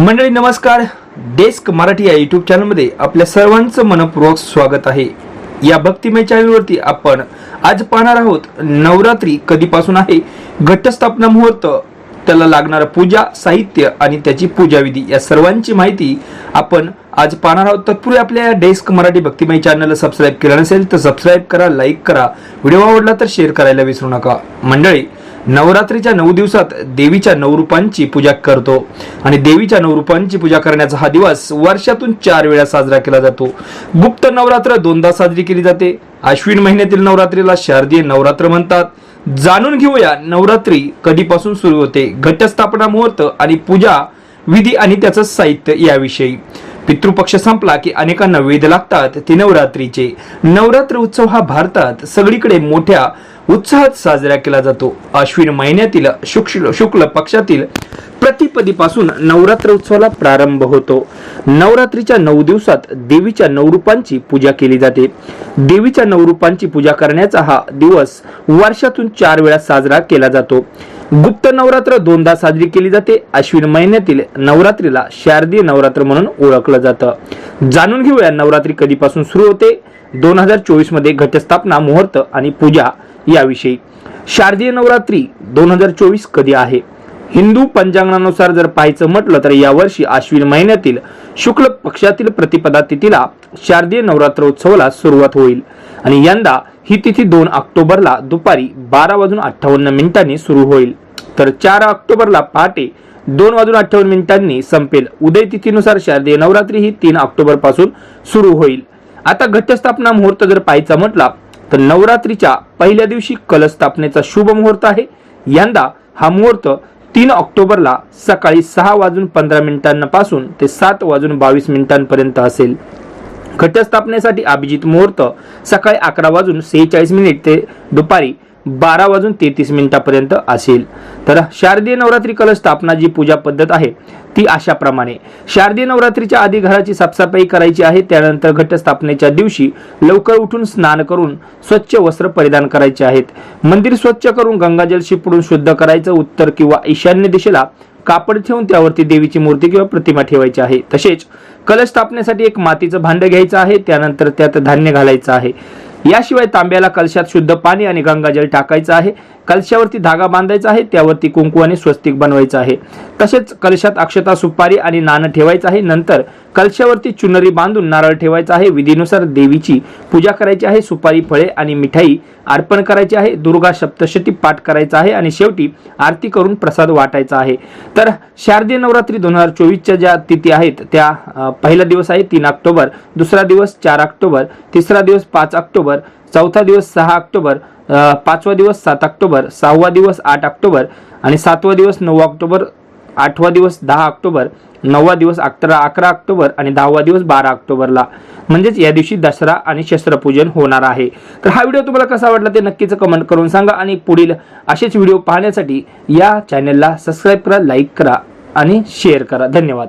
मंडळी नमस्कार. डेस्क मराठी या युट्यूब चॅनलमध्ये आपल्या सर्वांचं मनपूर्वक स्वागत आहे. या भक्तिमय चॅनलवरती आपण आज पाहणार आहोत नवरात्री कधीपासून आहे? घटस्थापना मुहूर्त त्याला लागणारं पूजा साहित्य आणि त्याची पूजाविधी या सर्वांची माहिती आपण आज पाहणार आहोत. तत्पूर्वी आपल्या या डेस्क मराठी भक्तिमय चॅनलला सबस्क्राईब केलं नसेल तर सबस्क्राईब करा लाईक करा. व्हिडिओ आवडला तर शेअर करायला विसरू नका. मंडळी नवरात्रीच्या नऊ दिवसात देवीच्या नऊ रूपांची पूजा करतो. आणि देवीच्या नऊ रूपांची पूजा करण्याचा हा दिवस वर्षातून चार वेळा साजरा केला जातो. गुप्त नवरात्र दोनदा साजरी केली जाते. अश्विन महिन्यातील नवरात्रीला शारदीय नवरात्र म्हणतात. जाणून घेऊया नवरात्री कधीपासून सुरू होते. घटस्थापना मुहूर्त आणि पूजा विधी आणि त्याचं साहित्य याविषयी. पितृपक्ष संपला की अनेकांना वेध लागतात. ते नवरात्रीचे. नवरात्र उत्सव हा भारतात सगळीकडे मोठ्या उत्साहात साजरा केला जातो. अश्विन महिन्यातील शुक्ल शुक्ल पक्षातील प्रतिपदीपासून नवरात्र उत्सवाला प्रारंभ होतो. नवरात्रीच्या नऊ दिवसात देवीच्या नऊ रूपांची पूजा केली जाते. देवीच्या नऊ रूपांची पूजा करण्याचा हा दिवस वर्षातून चार वेळा साजरा केला जातो. गुप्त नवरात्र दोनदा साजरी केली जाते. अश्विन महिन्यातील नवरात्रीला शारदीय नवरात्र म्हणून ओळखलं जातं. जाणून घेऊया नवरात्री कधीपासून सुरू होते. दोन हजार चोवीसमध्ये घटस्थापना मुहूर्त आणि पूजा याविषयी. शारदीय नवरात्री दोन हजार चोवीस कधी आहे? हिंदू पंचांगानुसार जर पाहायचं म्हटलं तर यावर्षी आश्विन महिन्यातील शुक्ल पक्षातील प्रतिपदा तिथीला शारदीय नवरात्र उत्सवाला सुरुवात होईल. आणि यंदा ही तिथी दोन ऑक्टोबरला दुपारी बारा वाजून अठ्ठावन्न मिनिटांनी सुरू होईल. तर चार ऑक्टोबरला पहाटे दोन वाजून अठ्ठावन्न मिनिटांनी संपेल. उदय तिथीनुसार शारदीय नवरात्री ही तीन ऑक्टोबरपासून सुरू होईल. आता घटस्थापना मुहूर्त जर पाहायचा म्हटला तर नवरात्रीच्या पहिल्या दिवशी कलस्थापनेचा शुभ मुहूर्त आहे. यंदा हा मुहूर्त तीन ऑक्टोबरला सकाळी सहा वाजून पंधरा मिनिटांपासून ते सात वाजून बावीस मिनिटांपर्यंत असेल. घटस्थापनेसाठी अभिजित मुहूर्त सकाळी अकरा वाजून सेहेचाळीस मिनिट ते दुपारी बारा वाजून तेहतीस मिनिटापर्यंत असेल. तर शारदीय नवरात्री कलश स्थापना जी पूजा पद्धत आहे ती अशा प्रमाणे शारदीय नवरात्रीच्या आधी घराची साफसफाई करायची आहे त्यानंतर घटस्थापनेच्या दिवशी लवकर उठून स्नान करून स्वच्छ वस्त्र परिधान करायचे आहेत. मंदिर स्वच्छ करून गंगाजल शिपडून शुद्ध करायचं उत्तर किंवा ईशान्य दिशेला कापड ठेवून त्यावरती देवीची मूर्ती किंवा प्रतिमा ठेवायची आहे. तसेच कलश स्थापनेसाठी एक मातीचं भांड घ्यायचं आहे त्यानंतर त्यात धान्य घालायचं आहे. याशिवाय तांब्याला कलशात शुद्ध पाणी आणि गंगाजल टाकायचं आहे. कलशावरती धागा बांधायचा आहे त्यावरती कुंकू आणि स्वस्तिक बनवायचं आहे. तसेच कलशात अक्षता सुपारी आणि नाणं ठेवायचं आहे. नंतर कलशावरती चुनरी बांधून नारळ ठेवायचा आहे. विधीनुसार देवीची पूजा करायची आहे. सुपारी फळे आणि मिठाई अर्पण करायची आहे. दुर्गा सप्तशती पाठ करायचा आहे आणि शेवटी आरती करून प्रसाद वाटायचा आहे. तर शारदीय नवरात्री दोन हजार चोवीसच्या ज्या तिथी आहेत त्या पहिला दिवस आहे तीन ऑक्टोबर दुसरा दिवस चार ऑक्टोबर तिसरा दिवस पाच ऑक्टोबर चौथा दिवस सहा ऑक्टोबर पाचवा दिवस सात ऑक्टोबर सहावा दिवस आठ ऑक्टोबर आणि सातवा दिवस नऊ ऑक्टोबर आठवा दिवस दहा ऑक्टोबर नववा दिवस अकरा अकरा ऑक्टोबर आणि दहावा दिवस बारा ऑक्टोबरला. म्हणजेच या दिवशी दसरा आणि शस्त्रपूजन होणार आहे. तर हा व्हिडिओ तुम्हाला कसा वाटला ते नक्कीच कमेंट करून सांगा आणि पुढील असेच व्हिडिओ पाहण्यासाठी या चॅनलला सबस्क्राईब करा लाईक करा आणि शेअर करा. धन्यवाद.